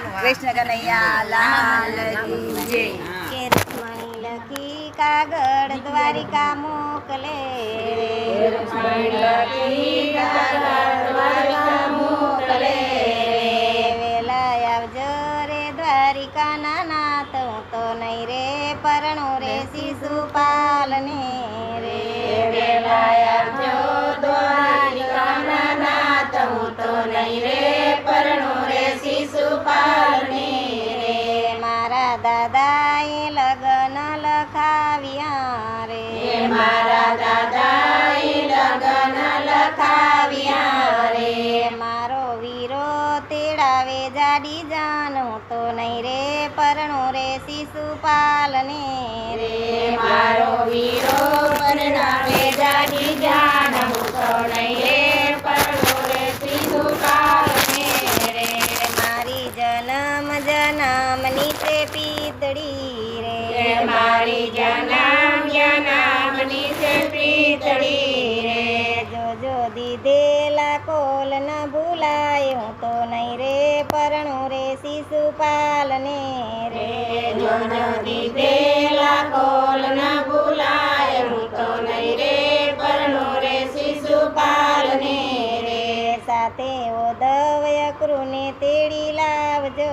કૃષ્ણ લખી કાગળ દ્વારિકા મોકલે વેલા આવજો રે દ્વારિકા ના નાથ તો નહીં રે પરણો રે શિશુપાલને રે લખાવ્યા રે મારા દાદાએ લગન લખાવ્યા રે મારો વીરો તેડાવે જાડી જાનો તો નહીં રે પરણો રે શિશુપાલને રે મારો વીરો ન ભૂલાય હું તો નહીં રે પરણો રે શિશુપાલ ને રે દીધેલા કોલ ન ભૂલાય હું તો નહીં રે પરણો રે શિશુપાલને રે. સાથે ઓદવય કૃને તેડી લાવજો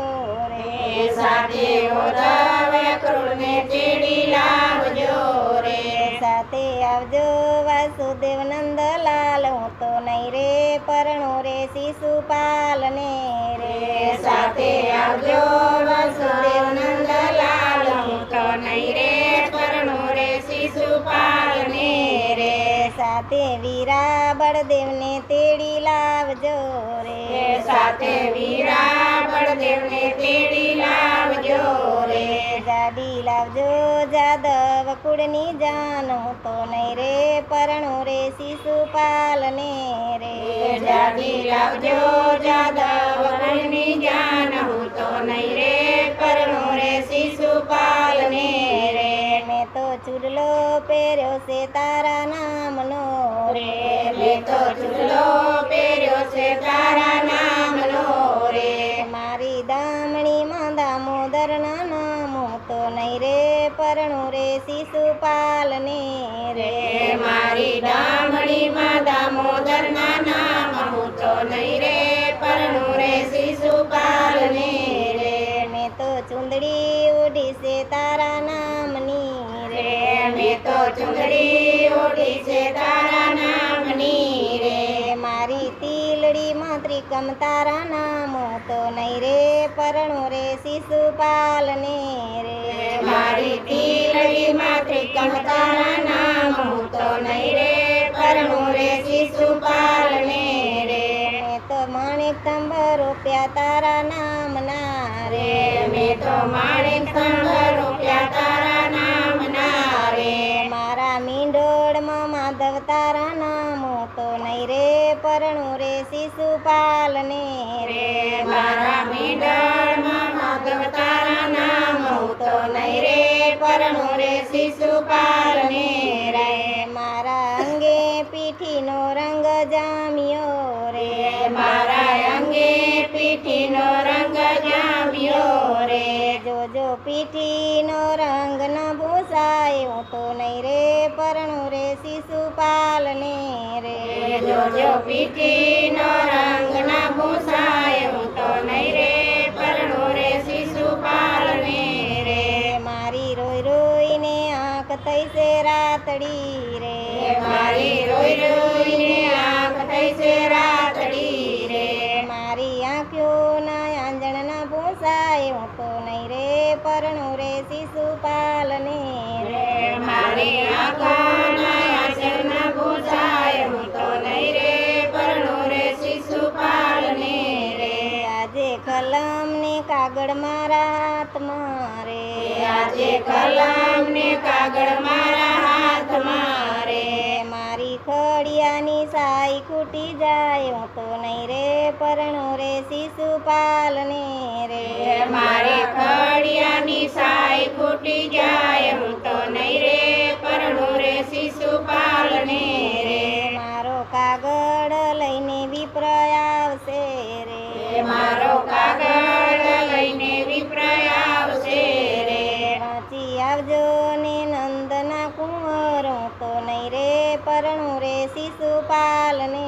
રે. સાથે ઓદવય કૃને તેડી લાવજો રે. સાથે આવજો વાસુદેવ તો નહીં રે પરણો રે શિશુપાલ ને રે. સાથે આવજો વસુદેવ નંદલાલ હું તો નહીં રે પરણો રે શિશુપાલ ને રે. સાથે વીરા બળદેવને તેડી લાવજો રે. સાથે વીરા બળદેવને તેડી જાડી લાવજો જાદવ કુળની જાન હું તો નહીં રે પરણો રે શિશુપાલ ને રે. ગાડી લાવજો જાદવ કુળની જાન હું તો નહીં રે પરણો રે શિશુપાલ ને રે. મેં તો ચૂડલો પહેર્યો છે તારા નામનો. રે મેં તો ચૂડલો પહેર્યો છે તારા નામનો પરણો રે શિશુપાલ ને રે. મારી દામણી માં દામોદર ના નામ હું તો નહીં રે પરણું રે શિશુપાલ ને રે. મેં તો ચુંદડી ઉડી છે તારા નામની રે. મેં તો ચુંદડી ઉડી છે તારા નામની રે. મારી તીલડી માં ત્રિકમ તારા નામ તો નહીં રે પરણું રે શિશુપાલ ને રે. મારી તીલડી માં તારા નામ તો નહીં રે પરણો રે શિશુપાલ ને રે મેં તો માણેક તંબર રૂપિયા તારા નામ ના રે મેં તો માણેક તંબર રૂપિયા તારા નામ ના રે મારા મીંડોળમાં માધવ તારા નામ તો નહીં રે પરણું રે શિશુપાલ ને રે મારા મીંડોળમાં પરણું રે શિશુપાલ ને રે. મારા અંગે પીઠીનો રંગ જામ્યો રે. મારા અંગે પીઠીનો રંગ જામ્યો રે. જોજો પીઠીનો રંગ ન ભૂસાય હું તો નહીં રે પરણું રે શિશુપાલ ને રે. જોજો પીઠીનો રંગ ન ભૂસાય થઈ છે રાતડી રે. મારી રોઈ રોઈને આંખ થઈ છે રાતડી રે. મારી આંખ્યો ના આંજણ ના ભૂસાય હું તો નહીં રે પરણું રે શિશુપાલ ને રે મારી આંખો ના ભૂસાય હું તો નહીં રે પરણું રે આજે કલમ ને કાગળ મારા હાથમાં રે. આજે કલમ ને કાગળ તો નહીં રે પરણો રે શિશુપાલને રે. મારે ખડિયાની સાય ફૂટી જાય હું નહીં રે પરણો રે શિશુપાલને રે. મારો કાગળ લઈને વિપ્ર આવશે રે. મારો કાગળ લઈને વિપ્ર આવશે રે. વાંચી આવજો ને નંદના કુંવરો તો નહીં રે પરણો રે શિશુપાલને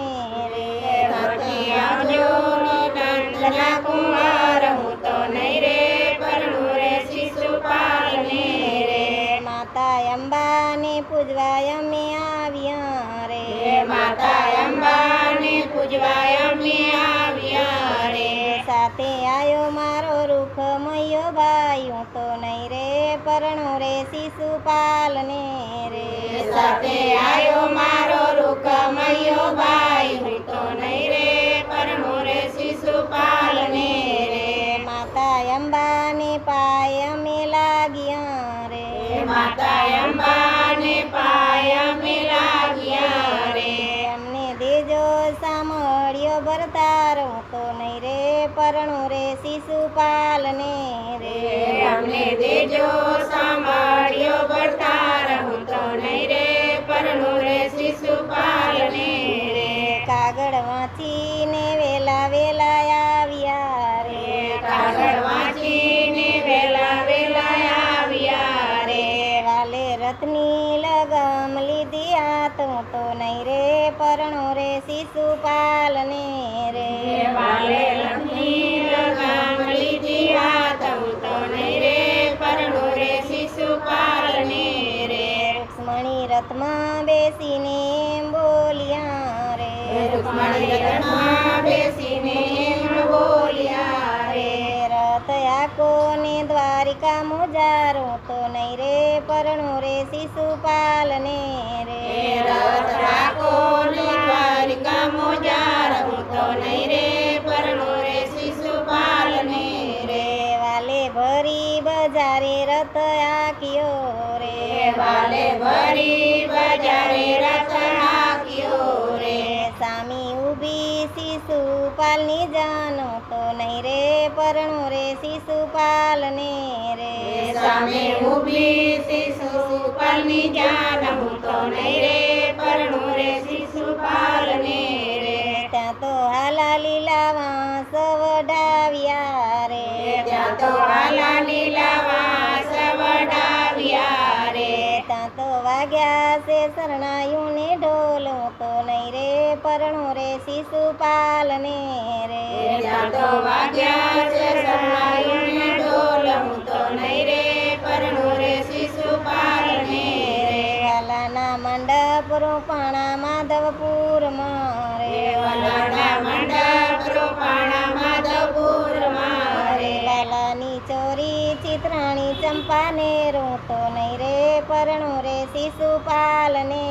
તો નહીં રે, પરણો રે શિશુપાલ ને રે. સાથે આયો મારો રૂખ મયો ભાઈ હું તો નહીં અમને સાંભળ્યો ભરતાર હું તો નહીં રે પરણું રે શિશુપાલ ને રે. કાગળ વાંચીને વેલા વેલા આવ્યા રે. કાગળ વાંચીને વેલા વેલા આવ્યા રે. વાલે રત્ની લગામ લીધી હાથ હું તો નહીં રે પરણો રે શિશુપાલ ને રે. વાલે રથની રથમાં બેસીને બોલ્યા રે રૂક્ષ્મણી રથમાં બેસીને બોલ્યા રે રથ આકો ને દ્વારિકા મોજારો તો નહીં રે પરણો રે શિશુપાલ ને રે સામી ઊભી શિશુપાલની જાનો તો નહીં રે પરણો રે શિશુપાલ ને રે. સામે ઊભી શિશુપાલની જાન તો નહીં રે પરણો રે શિશુપાલ ને રે. ત્યાં તો હાલા લીલા વાંસ વડાવ્યા રે. ત્યાં તો હાલા લીલા વાંસ વડાવ્યા રે. ત્યાં તો વાગ્યા છે શરણાયું ને ઢોલ પરણો રે શિશુપાલ ને રે તો વાગ્યા છે શરણાયું ને હું તો નહીં રે પરણો રે રે. વાલાના મંડપ રૂપાણા માધવપુર ચોરી ચિત્રાણી ચંપાને રોતો નહીં રે પરણો રે શિશુપાલ ને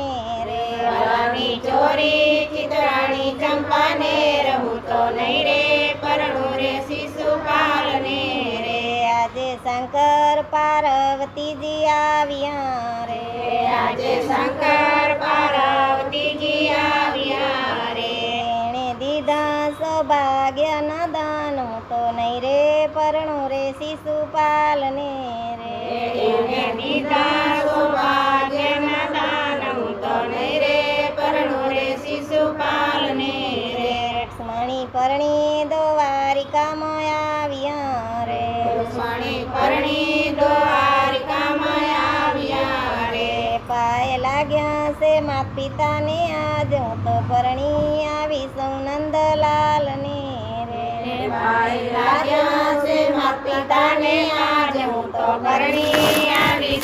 રે. વાલાની ચોરી ચિત્રાણી ચંપાને રહું તો નહીં રે પરણો રે શિશુપાલ ને રે. આજે શંકર પાર્વતીજી આવ્યા રે. આજે શંકર પાર્વતીજી એણે દીધા સૌભાગ્ય ના દાન હું તો નહીં રે પરણો રે શિશુપાલ રે. લક્ષ્મણી પરણી દ્વારિકામાં આવ્યા રે. લક્ષ્મણી પરણી દ્વારિકામાં આવ્યા રે. પાય લાગ્યા છે માત પિતાને આજ હું તો પરણી આવી સૌ નંદલાલ ને રે પાય છે પિતાને આજે હું તો પરણી આવી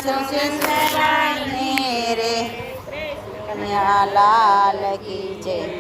લાલ કી જય.